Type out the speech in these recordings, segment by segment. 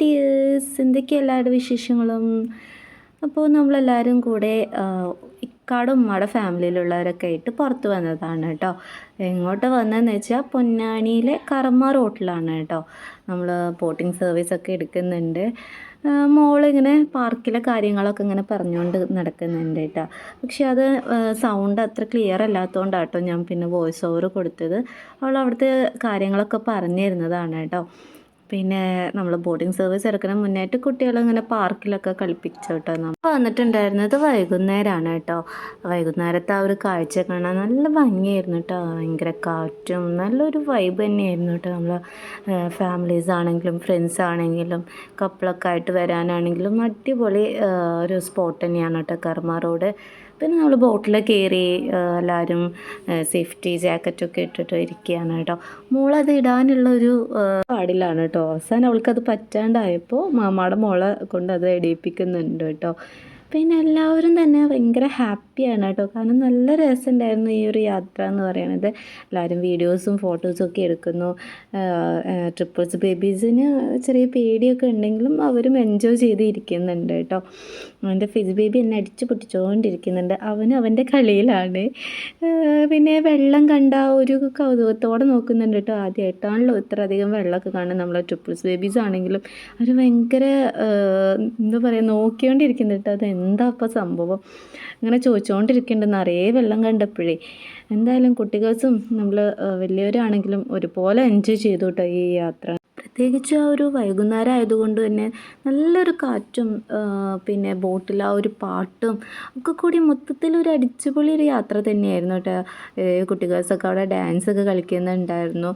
Dears എന്തൊക്കെ എല്ലാവരുടെ വിശേഷങ്ങളും? അപ്പോൾ നമ്മളെല്ലാവരും കൂടെ ഇക്കാടും ഉമ്മയുടെ ഫാമിലിയിലുള്ളവരൊക്കെ ആയിട്ട് പുറത്ത് വന്നതാണ് കേട്ടോ. എങ്ങോട്ട് വന്നതെന്ന് വെച്ചാൽ പൊന്നാനിയിലെ കർമ്മ റോട്ടിലാണ് കേട്ടോ. നമ്മൾ ബോട്ടിംഗ് സർവീസൊക്കെ എടുക്കുന്നുണ്ട്. മോളിങ്ങനെ പാർക്കിലെ കാര്യങ്ങളൊക്കെ ഇങ്ങനെ പറഞ്ഞുകൊണ്ട് നടക്കുന്നുണ്ട് കേട്ടോ. പക്ഷെ അത് സൗണ്ട് അത്ര ക്ലിയർ അല്ലാത്തതുകൊണ്ടാണ് കേട്ടോ ഞാൻ പിന്നെ വോയിസ് ഓവർ കൊടുത്തത്. അവൾ അവിടുത്തെ കാര്യങ്ങളൊക്കെ പറഞ്ഞു തരുന്നതാണ് കേട്ടോ. പിന്നെ നമ്മൾ ബോർഡിംഗ് സർവീസ് ഇറക്കുന്ന മുന്നായിട്ട് കുട്ടികളെ ഇങ്ങനെ പാർക്കിലൊക്കെ കളിപ്പിച്ചു കേട്ടോ നമ്മൾ വന്നിട്ടുണ്ടായിരുന്നത് വൈകുന്നേരമാണ് കേട്ടോ. വൈകുന്നേരത്തെ ആ ഒരു കാഴ്ച കാണാൻ നല്ല ഭംഗിയായിരുന്നു കേട്ടോ. ഭയങ്കര കാറ്റും നല്ലൊരു വൈബ് തന്നെയായിരുന്നു കേട്ടോ നമ്മൾ ഫാമിലീസ് ആണെങ്കിലും ഫ്രണ്ട്സ് ആണെങ്കിലും കപ്പിളൊക്കെ ആയിട്ട് വരാനാണെങ്കിലും അടിപൊളി ഒരു സ്പോട്ട് തന്നെയാണ് കേട്ടോ കർമ്മ റോഡ് പിന്നെ നമ്മൾ ബോട്ടിൽ കയറി എല്ലാവരും സേഫ്റ്റി ജാക്കറ്റൊക്കെ ഇട്ടിട്ട് ഇരിക്കുകയാണ് കേട്ടോ. മോളത് ഇടാനുള്ള ഒരു പാടിലാണ് കേട്ടോ. അവസാനം അവൾക്കത് പറ്റാണ്ടായപ്പോൾ മാമാടെ മോളെ കൊണ്ട് അത് ഇടിയിപ്പിക്കുന്നുണ്ട് കേട്ടോ. പിന്നെ എല്ലാവരും തന്നെ ഭയങ്കര ഹാപ്പിയാണ് കേട്ടോ. കാരണം നല്ല രസമുണ്ടായിരുന്നു ഈ ഒരു യാത്ര എന്ന് പറയുന്നത് എല്ലാവരും വീഡിയോസും ഫോട്ടോസും ഒക്കെ എടുക്കുന്നു. ട്രിപ്പിൾസ് ബേബീസിന് ചെറിയ പേടിയൊക്കെ ഉണ്ടെങ്കിലും അവരും എൻജോയ് ചെയ്തിരിക്കുന്നുണ്ട് കേട്ടോ. എന്റെ ഫിസ് ബേബി എന്നെ അടിച്ചു പൊട്ടിച്ചുകൊണ്ടിരിക്കുന്നുണ്ട് അവനും അവന്റെ കളിയിലാണ്. പിന്നെ വെള്ളം കണ്ട ഒരു കൗതുകത്തോടെ നോക്കുന്നുണ്ട് കേട്ടോ. ആദ്യമായിട്ടാണല്ലോ ഇത്രയധികം വെള്ളമൊക്കെ കാണുന്നത്. നമ്മളെ ട്രിപ്പിൾസ് ബേബീസ് ആണെങ്കിലും അവർ ഭയങ്കര എന്താ പറയുക നോക്കിക്കൊണ്ടിരിക്കുന്നുണ്ട് കേട്ടോ. അത് എന്താ ഇപ്പോൾ സംഭവം? ഇങ്ങനെ ചോദിച്ചുകൊണ്ടിരിക്കുന്നുണ്ട് നിറയെ വെള്ളം കണ്ടപ്പോഴേ. എന്തായാലും കുട്ടികൾസും നമ്മൾ വലിയവരാണെങ്കിലും ഒരുപോലെ എൻജോയ് ചെയ്തു കേട്ടോ ഈ യാത്ര. പ്രത്യേകിച്ച് ആ ഒരു വൈകുന്നേരം ആയതുകൊണ്ട് തന്നെ നല്ലൊരു കാറ്റും പിന്നെ ബോട്ടിൽ ആ ഒരു പാട്ടും ഒക്കെ കൂടി മൊത്തത്തിൽ ഒരു അടിച്ചുപൊളി ഒരു യാത്ര തന്നെയായിരുന്നു കേട്ടോ. കുട്ടികൾസൊക്കെ അവിടെ ഡാൻസൊക്കെ കളിക്കുന്നുണ്ടായിരുന്നു.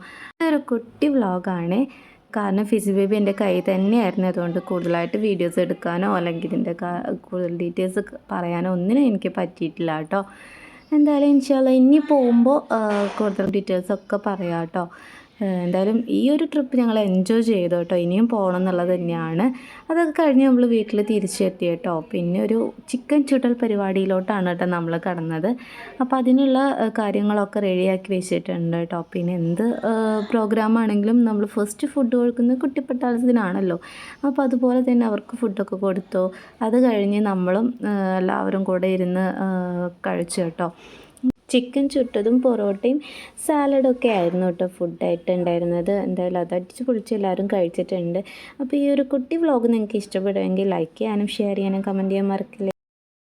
ഒരു കുട്ടി വ്ളോഗാണ് കാരണം ഫിസി ബേബി എന്റെ കൈ തന്നെയായിരുന്നു. അതുകൊണ്ട് കൂടുതലായിട്ട് വീഡിയോസ് എടുക്കാനോ അല്ലെങ്കിൽ ഇതിന്റെ കൂടുതൽ ഡീറ്റെയിൽസ് പറയാനോ ഒന്നിനും എനിക്ക് പറ്റിയിട്ടില്ല കേട്ടോ. എന്തായാലും ഇൻഷാല്ല ഇനി പോകുമ്പോൾ കൂടുതൽ ഡീറ്റെയിൽസ് ഒക്കെ പറയാം കേട്ടോ. എന്തായാലും ഈ ഒരു ട്രിപ്പ് ഞങ്ങൾ എൻജോയ് ചെയ്തു കേട്ടോ. ഇനിയും പോകണം എന്നുള്ളത് തന്നെയാണ്. അതൊക്കെ കഴിഞ്ഞ് നമ്മൾ വീട്ടിൽ തിരിച്ചെത്തി കേട്ടോ. പിന്നെ ഒരു ചിക്കൻ ചുട്ടൽ പരിപാടിയിലോട്ടാണ് കേട്ടോ നമ്മൾ കടന്നത്. അപ്പോൾ അതിനുള്ള കാര്യങ്ങളൊക്കെ റെഡിയാക്കി വെച്ചിട്ടുണ്ട് കേട്ടോ. പിന്നെ എന്ത് പ്രോഗ്രാമാണെങ്കിലും നമ്മൾ ഫസ്റ്റ് ഫുഡ് കൊടുക്കുന്നത് കുട്ടിപ്പട്ടാളത്തിനാണല്ലോ. അപ്പോൾ അതുപോലെ തന്നെ അവർക്ക് ഫുഡൊക്കെ കൊടുത്തു. അത് കഴിഞ്ഞ് നമ്മളും എല്ലാവരും കൂടെ ഇരുന്ന് കഴിച്ചു കേട്ടോ. ചിക്കൻ ചുട്ടതും പൊറോട്ടയും സാലഡൊക്കെ ആയിരുന്നു കേട്ടോ ഫുഡായിട്ട് ഉണ്ടായിരുന്നത് എന്തായാലും അത് അടിച്ച് പൊളിച്ച് എല്ലാവരും കഴിച്ചിട്ടുണ്ട്. അപ്പോൾ ഈ ഒരു കുട്ടി വ്ളോഗ് നിങ്ങൾക്ക് ഇഷ്ടപ്പെടുമെങ്കിൽ ലൈക്ക് ചെയ്യാനും ഷെയർ ചെയ്യാനും കമന്റ് ചെയ്യാൻ മറക്കില്ല.